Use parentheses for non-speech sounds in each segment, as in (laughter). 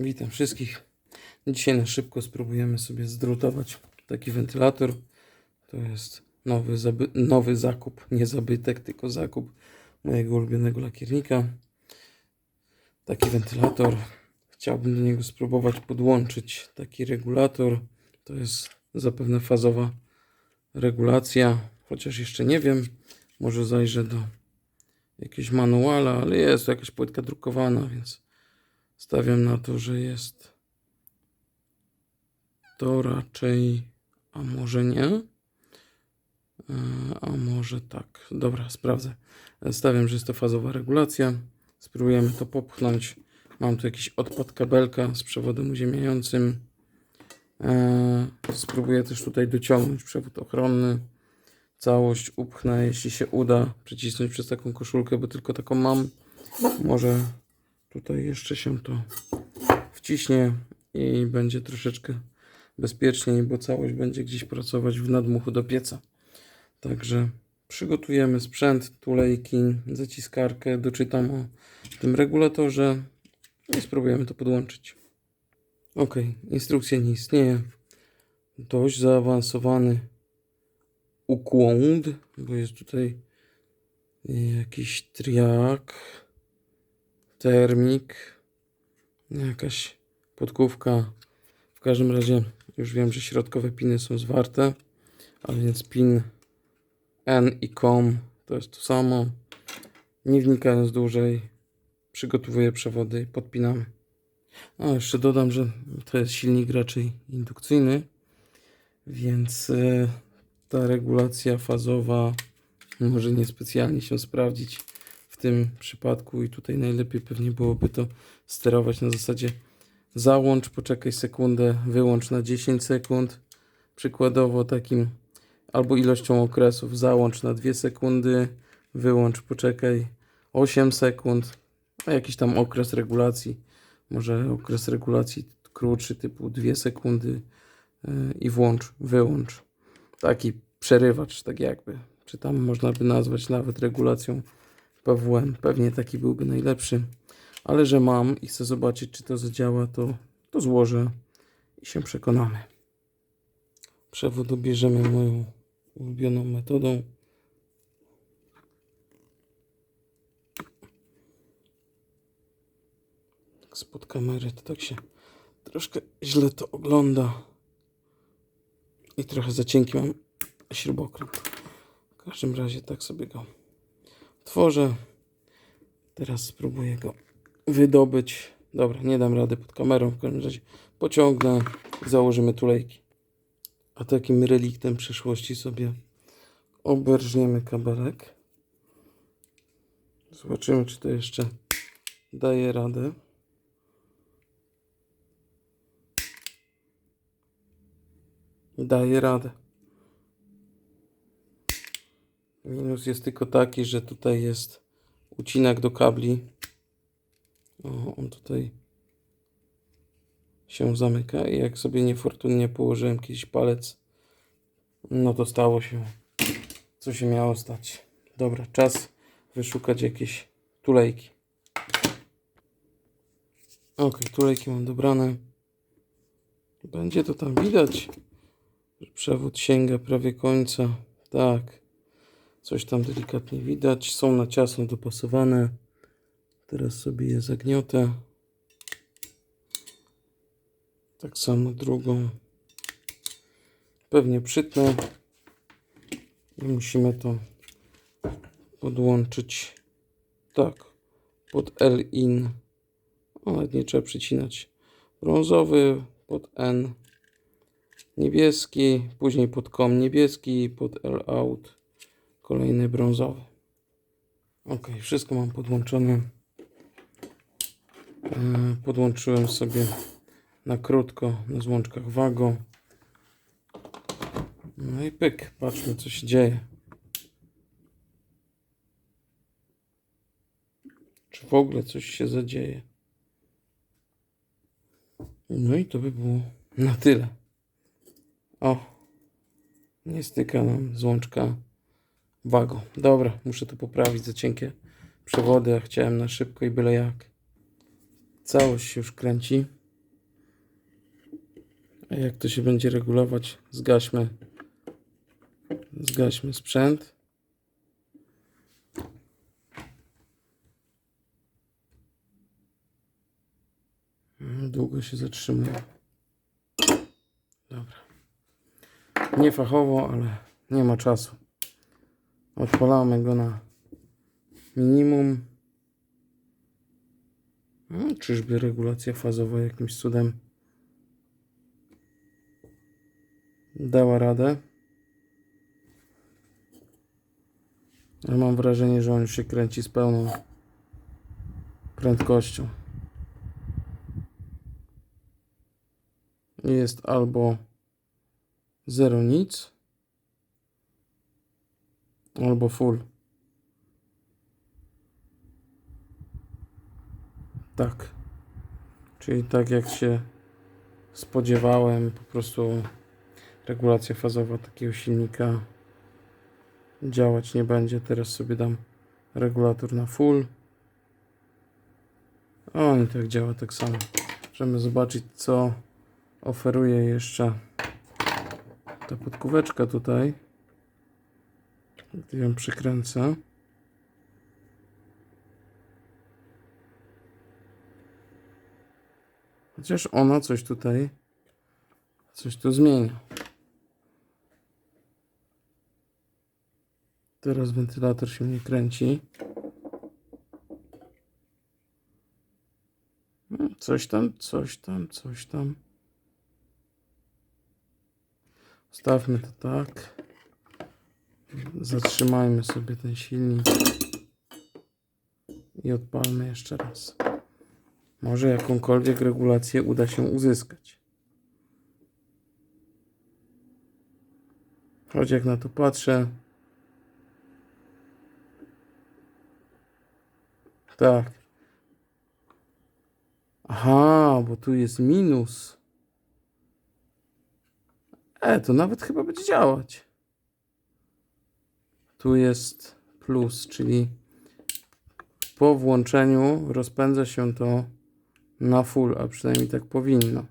Witam wszystkich. Dzisiaj na szybko spróbujemy sobie zdrutować taki wentylator. To jest nowy, nowy zakup, nie zabytek, tylko zakup mojego ulubionego lakiernika. Taki wentylator. Chciałbym do niego spróbować podłączyć taki regulator. To jest zapewne fazowa regulacja, chociaż jeszcze nie wiem. Może zajrzę do jakiegoś manuala, ale jest to jakaś płytka drukowana, więc Stawiam na to, że jest to raczej, a może nie. E, A może tak. Dobra, sprawdzę. Stawiam, że jest to fazowa regulacja. Spróbujemy to popchnąć. Mam tu jakiś odpad kabelka z przewodem uziemiającym. E, Spróbuję też tutaj dociągnąć przewód ochronny. Całość upchnę, jeśli się uda, przycisnąć przez taką koszulkę, bo tylko taką mam. Może Tutaj jeszcze się to wciśnie i będzie troszeczkę bezpieczniej, bo całość będzie gdzieś pracować w nadmuchu do pieca. Także przygotujemy sprzęt, tulejki, zaciskarkę, doczytam o tym regulatorze i spróbujemy to podłączyć. Ok, instrukcja nie istnieje. Dość zaawansowany układ, bo jest tutaj jakiś triak termik, jakaś podkówka. W każdym razie już wiem, że środkowe piny są zwarte, a więc pin N i COM to jest to samo. Nie wnikając dłużej, przygotowuję przewody i podpinamy. A jeszcze dodam, że to jest silnik raczej indukcyjny, więc e, ta regulacja fazowa może niespecjalnie się sprawdzić tym przypadku i tutaj najlepiej pewnie byłoby to sterować na zasadzie załącz, poczekaj sekundę, wyłącz na 10 sekund. Przykładowo takim albo ilością okresów załącz na 2 sekundy, wyłącz, poczekaj 8 sekund, a jakiś tam okres regulacji, może okres regulacji krótszy typu 2 sekundy yy, i włącz, wyłącz. Taki przerywacz, tak jakby. Czy tam można by nazwać nawet regulacją PWM. Pewnie taki byłby najlepszy. Ale że mam i chcę zobaczyć, czy to zadziała, to, to złożę i się przekonamy. Przewód obierzemy moją ulubioną metodą. Spod kamery to tak się troszkę źle to ogląda. I trochę za cienki mam śrubokręt. W każdym razie tak sobie go tworzę. Teraz spróbuję go wydobyć. Dobra, nie dam rady pod kamerą. W każdym razie pociągnę i założymy tulejki. A takim reliktem przeszłości sobie oberżniemy kabelek. Zobaczymy, czy to jeszcze daje radę. Daje radę. Minus jest tylko taki, że tutaj jest ucinek do kabli. O, on tutaj się zamyka i jak sobie niefortunnie położyłem kiedyś palec, no to stało się, co się miało stać. Dobra, czas wyszukać jakieś tulejki. Ok, tulejki mam dobrane. Będzie to tam widać, że przewód sięga prawie końca. Tak. Coś tam delikatnie widać. Są na ciasno dopasowane. Teraz sobie je zagniotę. Tak samo drugą. Pewnie przytnę. I musimy to podłączyć tak pod L-in. Ale nie trzeba przycinać. Brązowy pod N. Niebieski, później pod kom niebieski, pod L-out kolejny brązowy. Ok, wszystko mam podłączone. E, Podłączyłem sobie na krótko na złączkach Wago. No i pyk, patrzmy co się dzieje. Czy w ogóle coś się zadzieje? No i to by było na tyle. O, nie styka nam złączka Wago. Dobra, muszę to poprawić za cienkie przewody, a chciałem na szybko i byle jak. Całość się już kręci. A jak to się będzie regulować? Zgaśmy. Zgaśmy sprzęt. Mm, Długo się zatrzymuje. Dobra. Nie fachowo, ale nie ma czasu. Odpalamy go na minimum. No, czyżby regulacja fazowa jakimś cudem dała radę? Ale mam wrażenie, że on już się kręci z pełną prędkością. Jest albo zero nic, albo full. Tak. Czyli tak jak się spodziewałem, po prostu regulacja fazowa takiego silnika działać nie będzie. Teraz sobie dam regulator na full. O, i tak działa tak samo. Możemy zobaczyć, co oferuje jeszcze ta podkóweczka tutaj. Gdy ją przykręcę. Chociaż ona coś tutaj, coś tu zmienia. Teraz wentylator się nie kręci. No, Coś tam, coś tam, coś tam. Stawmy to tak. Zatrzymajmy sobie ten silnik. I odpalmy jeszcze raz. Może jakąkolwiek regulację uda się uzyskać. Choć jak na to patrzę. Tak. Aha, bo tu jest minus. E, to nawet chyba będzie działać. Tu jest plus, czyli po włączeniu rozpędza się to na full, a przynajmniej tak powinno.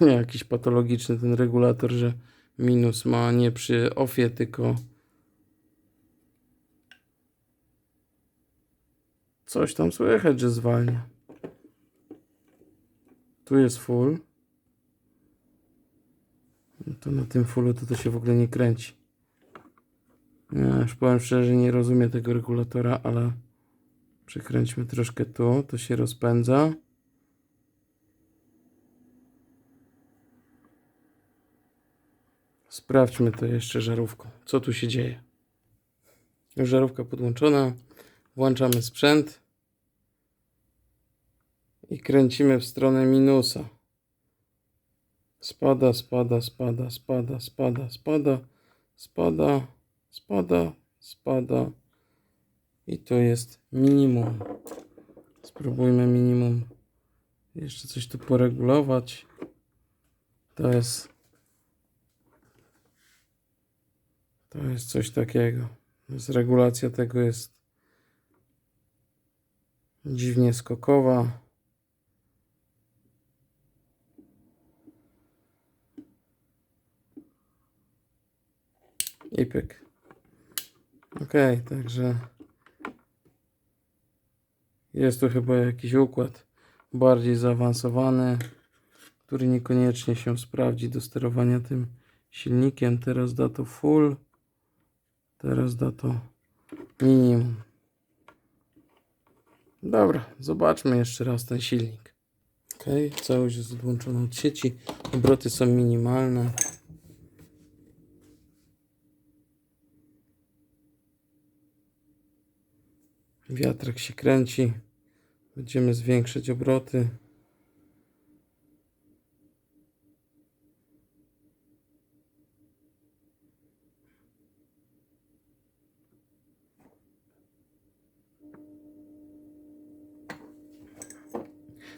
Nie (laughs) jakiś patologiczny ten regulator, że minus ma nie przy ofie, tylko coś tam słychać, że zwalnia. Tu jest full. To na tym fullu to, to się w ogóle nie kręci. Ja już powiem szczerze, nie rozumiem tego regulatora, ale przekręćmy troszkę tu, to się rozpędza. Sprawdźmy to jeszcze żarówką. Co tu się dzieje? Już żarówka podłączona. Włączamy sprzęt. I kręcimy w stronę minusa. Spada, spada, spada, spada, spada, spada, spada, spada, spada. I to jest minimum. Spróbujmy minimum. Jeszcze coś tu poregulować. To jest. To jest coś takiego. Regulacja tego jest dziwnie skokowa. I pyk. Ok, także jest tu chyba jakiś układ bardziej zaawansowany, który niekoniecznie się sprawdzi do sterowania tym silnikiem. Teraz da to full, teraz da to minimum. Dobra, zobaczmy jeszcze raz ten silnik. Ok, całość jest odłączona od sieci, obroty są minimalne. Wiatrak się kręci. Będziemy zwiększać obroty.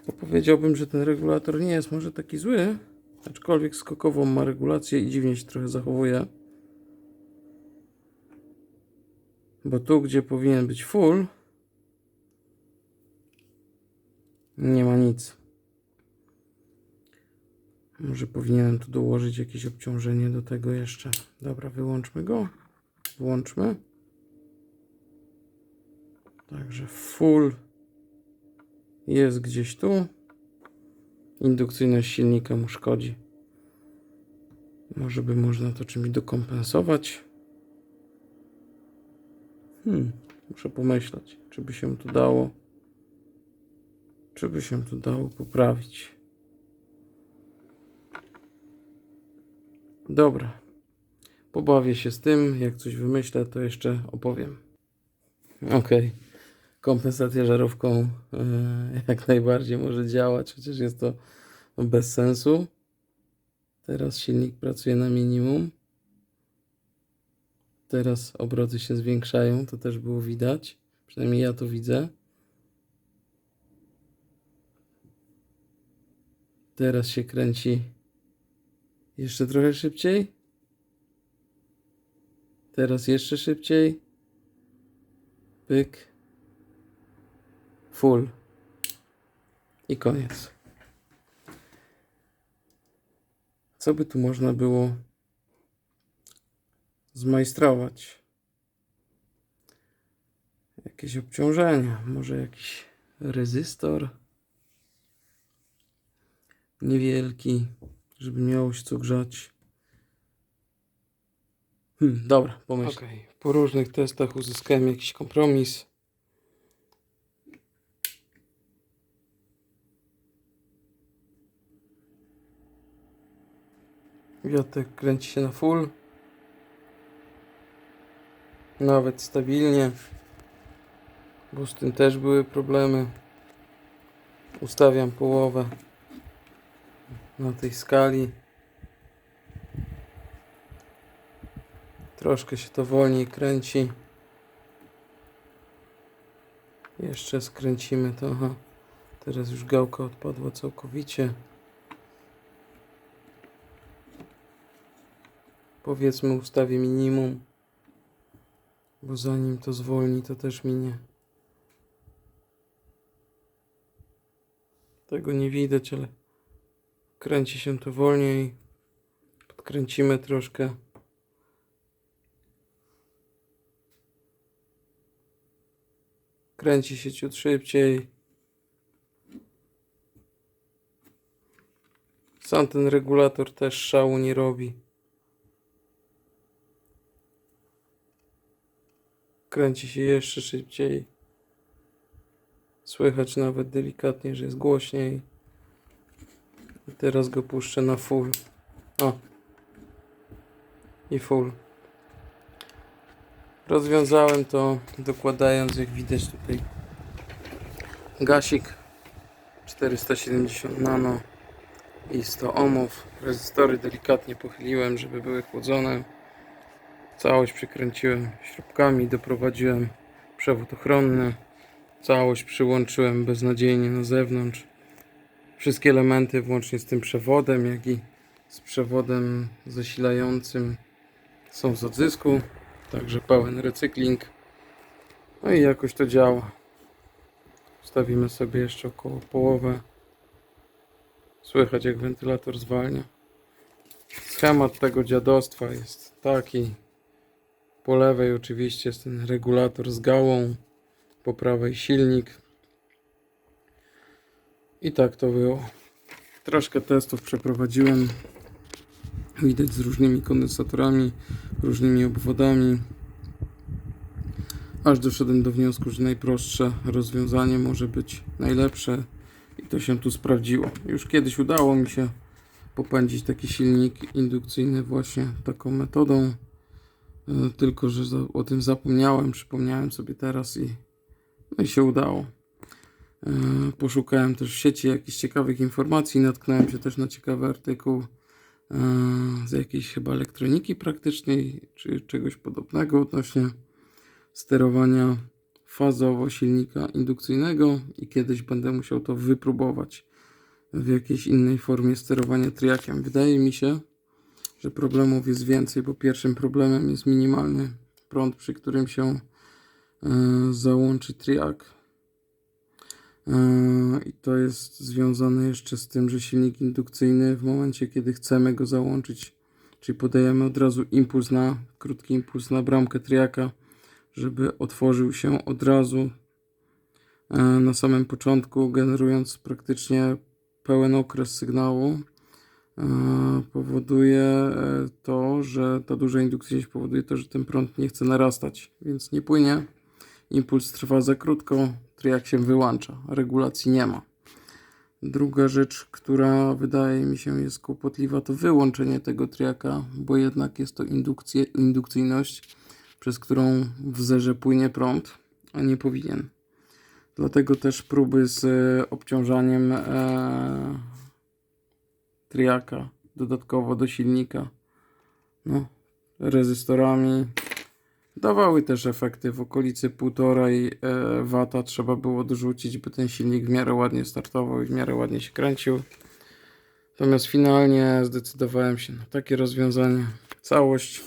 To powiedziałbym, że ten regulator nie jest może taki zły, aczkolwiek skokową ma regulację i dziwnie się trochę zachowuje. Bo tu, gdzie powinien być full, Nie ma nic. Może powinienem tu dołożyć jakieś obciążenie do tego jeszcze. Dobra, wyłączmy go. Włączmy. Także full jest gdzieś tu. Indukcyjność silnika mu szkodzi. Może by można to czymś dokompensować. Hmm, muszę pomyśleć, czy by się to dało. Czy by się to dało poprawić. Dobra. Pobawię się z tym. Jak coś wymyślę, to jeszcze opowiem. Okej. Kompensacja żarówką e, jak najbardziej może działać, chociaż jest to bez sensu. Teraz silnik pracuje na minimum. Teraz obroty się zwiększają, to też było widać. Przynajmniej ja to widzę. Teraz się kręci jeszcze trochę szybciej. Teraz jeszcze szybciej. Pyk. Full. I koniec. Co by tu można było zmajstrować? Jakieś obciążenia, może jakiś rezystor niewielki, żeby miało się co grzać. Hmm, dobra, pomyśl. Po różnych testach uzyskałem jakiś kompromis. Wiatek kręci się na full. Nawet stabilnie. Bo z tym też były problemy. Ustawiam połowę na tej skali. Troszkę się to wolniej kręci. Jeszcze skręcimy to. Aha. Teraz już gałka odpadła całkowicie. Powiedzmy ustawię minimum. Bo zanim to zwolni, to też minie. Tego nie widać, ale kręci się to wolniej. Podkręcimy troszkę. Kręci się ciut szybciej. Sam ten regulator też szału nie robi. Kręci się jeszcze szybciej. Słychać nawet delikatnie, że jest głośniej. Teraz go puszczę na full. O. I full. Rozwiązałem to dokładając, jak widać tutaj, gasik 470 nano i 100 ohmów. Rezystory delikatnie pochyliłem, żeby były chłodzone. Całość przykręciłem śrubkami, doprowadziłem przewód ochronny. Całość przyłączyłem beznadziejnie na zewnątrz. Wszystkie elementy, włącznie z tym przewodem, jak i z przewodem zasilającym, są z odzysku. Także pełen recykling. No i jakoś to działa. Wstawimy sobie jeszcze około połowę. Słychać jak wentylator zwalnia. Schemat tego dziadostwa jest taki. Po lewej oczywiście jest ten regulator z gałą. Po prawej silnik. I tak to było. Troszkę testów przeprowadziłem. Widać z różnymi kondensatorami, różnymi obwodami. Aż doszedłem do wniosku, że najprostsze rozwiązanie może być najlepsze. I to się tu sprawdziło. Już kiedyś udało mi się popędzić taki silnik indukcyjny właśnie taką metodą. E, Tylko, że o tym zapomniałem, przypomniałem sobie teraz i, no i się udało. E, Poszukałem też w sieci jakichś ciekawych informacji, natknąłem się też na ciekawy artykuł e, z jakiejś chyba elektroniki praktycznej, czy czegoś podobnego odnośnie sterowania fazowo silnika indukcyjnego i kiedyś będę musiał to wypróbować w jakiejś innej formie sterowania triakiem. Wydaje mi się, że problemów jest więcej, bo pierwszym problemem jest minimalny prąd, przy którym się e, załączy triak. Yy, I to jest związane jeszcze z tym, że silnik indukcyjny w momencie, kiedy chcemy go załączyć, czyli podajemy od razu impuls na, krótki impuls na bramkę triaka, żeby otworzył się od razu e, na samym początku, generując praktycznie pełen okres sygnału, e, powoduje e, to, że ta duża indukcyjność powoduje to, że ten prąd nie chce narastać, więc nie płynie. Impuls trwa za krótko, triak się wyłącza, regulacji nie ma. Druga rzecz, która wydaje mi się jest kłopotliwa, to wyłączenie tego triaka, bo jednak jest to indukcje, indukcyjność, przez którą w zerze płynie prąd, a nie powinien. Dlatego też próby z e, obciążaniem e, triaka dodatkowo do silnika no, rezystorami dawały też efekty w okolicy 1,5 e, wata trzeba było dorzucić, by ten silnik w miarę ładnie startował i w miarę ładnie się kręcił. Natomiast finalnie zdecydowałem się na takie rozwiązanie. Całość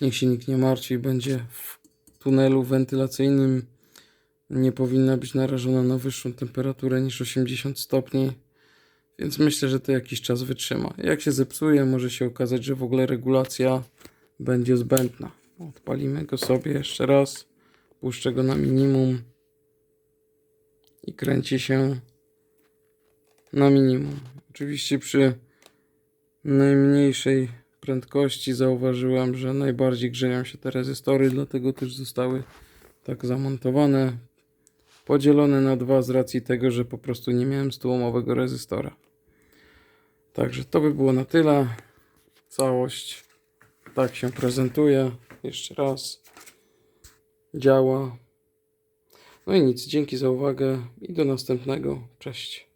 niech się nikt nie martwi, będzie w tunelu wentylacyjnym. Nie powinna być narażona na wyższą temperaturę niż 80 stopni. Więc myślę, że to jakiś czas wytrzyma. Jak się zepsuje, może się okazać, że w ogóle regulacja będzie zbędna. Odpalimy go sobie jeszcze raz. Puszczę go na minimum. I kręci się na minimum. Oczywiście przy najmniejszej prędkości zauważyłem, że najbardziej grzeją się te rezystory, dlatego też zostały tak zamontowane. Podzielone na dwa z racji tego, że po prostu nie miałem stłumowego rezystora. Także to by było na tyle. Całość tak się prezentuje. Jeszcze raz. Działa. No i nic. Dzięki za uwagę i do następnego. Cześć.